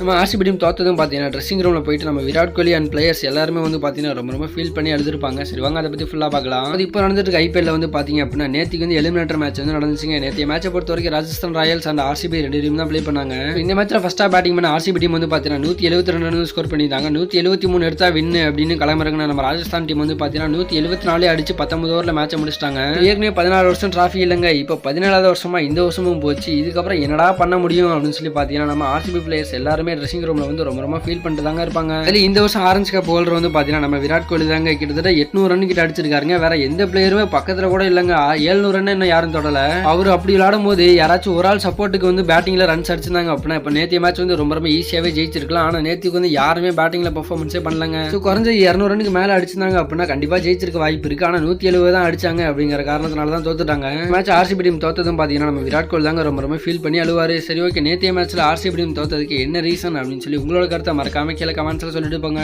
நம்ம ஆர்சிபி தோத்ததும் பார்த்தீங்கன்னா ட்ரெஸ்ஸிங் ரூமில் போயிட்டு நம்ம விராட் கோலி அண்ட் பிளேயர்ஸ் எல்லாருமே வந்து பார்த்தீங்கன்னா ரொம்ப ரொம்ப ஃபீல் பண்ணி எழுதிருப்பாங்க சரி வாங்க அதை பற்றி ஃபுல்லாக பார்க்கலாம். அது இப்போ நடந்துட்டு ஐபிஎல்ல வந்து பார்த்தீங்க அப்படின்னா நேற்றுக்கு வந்து எலிமினேட்டர் மேட்ச் வந்து நடந்துச்சுங்க. நேற்று மேட்சை பொறுத்த வரைக்கும் ராஜஸ்தான் ராயல்ஸ் அண்ட் ஆர்சிபி ரெண்டு டீம் தான் ப்ளே பண்ணாங்க. இந்த மேட்ச்சில் ஃபஸ்ட்டாக பேட்டிங் பண்ண ஆர்சிபி டீம் வந்து பார்த்தீங்கன்னா நூற்றி எழுபத்தி ரெண்டு ரன் ஸ்கோர் பண்ணியிருந்தாங்க. நூற்றி எழுபத்தி மூணு எடுத்தா வின் அப்படின்னு கிளம்புறாங்க நம்ம ராஜஸ்தான் டீம் வந்து பார்த்தீங்கன்னா நூற்றி எழுபத்தி நாலே அடிச்சு பத்தொன்பது ஓவரில் மேட்சை முடிச்சிட்டாங்க. ஏற்கனவே பதினாறு வருஷம் டிராஃபி இல்லைங்க. இப்போ பதினேழாவது வருஷமா இந்த வருஷமும் போச்சு. இதுக்கப்புறம் என்னடா பண்ண முடியும் அப்படின்னு சொல்லி பார்த்தீங்கன்னா நம்ம ஆர்சிபி பிளேயர்ஸ் எல்லாருமே ட்ரெஸ்ஸிங் ரூமில் வந்து ரொம்ப ரொம்ப ஃபீல் பண்ணிட்டு தாங்க இருப்பாங்க. அதில் இந்த வருஷம் ஆரஞ்சு கப் ஹோல்டர் வந்து பார்த்தீங்கன்னா நம்ம விராட் கோலி தாங்க கிட்டத்தட்ட எட்நூறு ரன் கிட்ட அடிச்சிருக்காருங்க. வேற எந்த பிளேயருமே பக்கத்தில் கூட இல்லைங்க. ஏழ்நூறு ரன் இன்னும் யாரும் தொடல. அவர் அப்படி விளாடும் போது யாராச்சும் ஒரு ஆள் சப்போர்ட்டுக்கு வந்து பேட்டிங்கில் ரன்ஸ் அடிச்சிருந்தாங்க அப்படின்னா இப்போ நேத்திய மேட்ச் வந்து ரொம்ப ரொம்ப ஈஸியாகவே ஜெயிச்சிருக்கலாம். ஆனால் நேத்திக்கு வந்து யாருமே பேட்டிங்கில் பெர்ஃபார்மன்ஸே பண்ணலங்க. ஸோ குறைஞ்ச இரநூறு ரனுக்கு மேலே அடிச்சிருந்தாங்க அப்படின்னா கண்டிப்பாக ஜெயிச்சிருக்க வாய்ப்பு இருக்குது ஆனால் நூற்றி எழுபது தான் அடிச்சாங்க அப்படிங்கிற காரணத்தினால தான் தோத்துட்டாங்க. மேட்ச் ஆர்சிபி டீம் தோத்ததும் பார்த்தீங்கன்னா நம்ம விராட் கோலி தாங்க ரொம்ப ரொம்ப ஃபீல் பண்ணி அழுவாரு. சரி ஓகே நேத்திய மேட்ச்சில் ஆர்சிபி டீம் தோத்ததுக்கு என்ன ரீசன் ரீசன் அப்படின்னு சொல்லி உங்களோட கருத்தை மறக்காமல் கீழே கமெண்ட்ஸில் சொல்லிட்டு போங்க.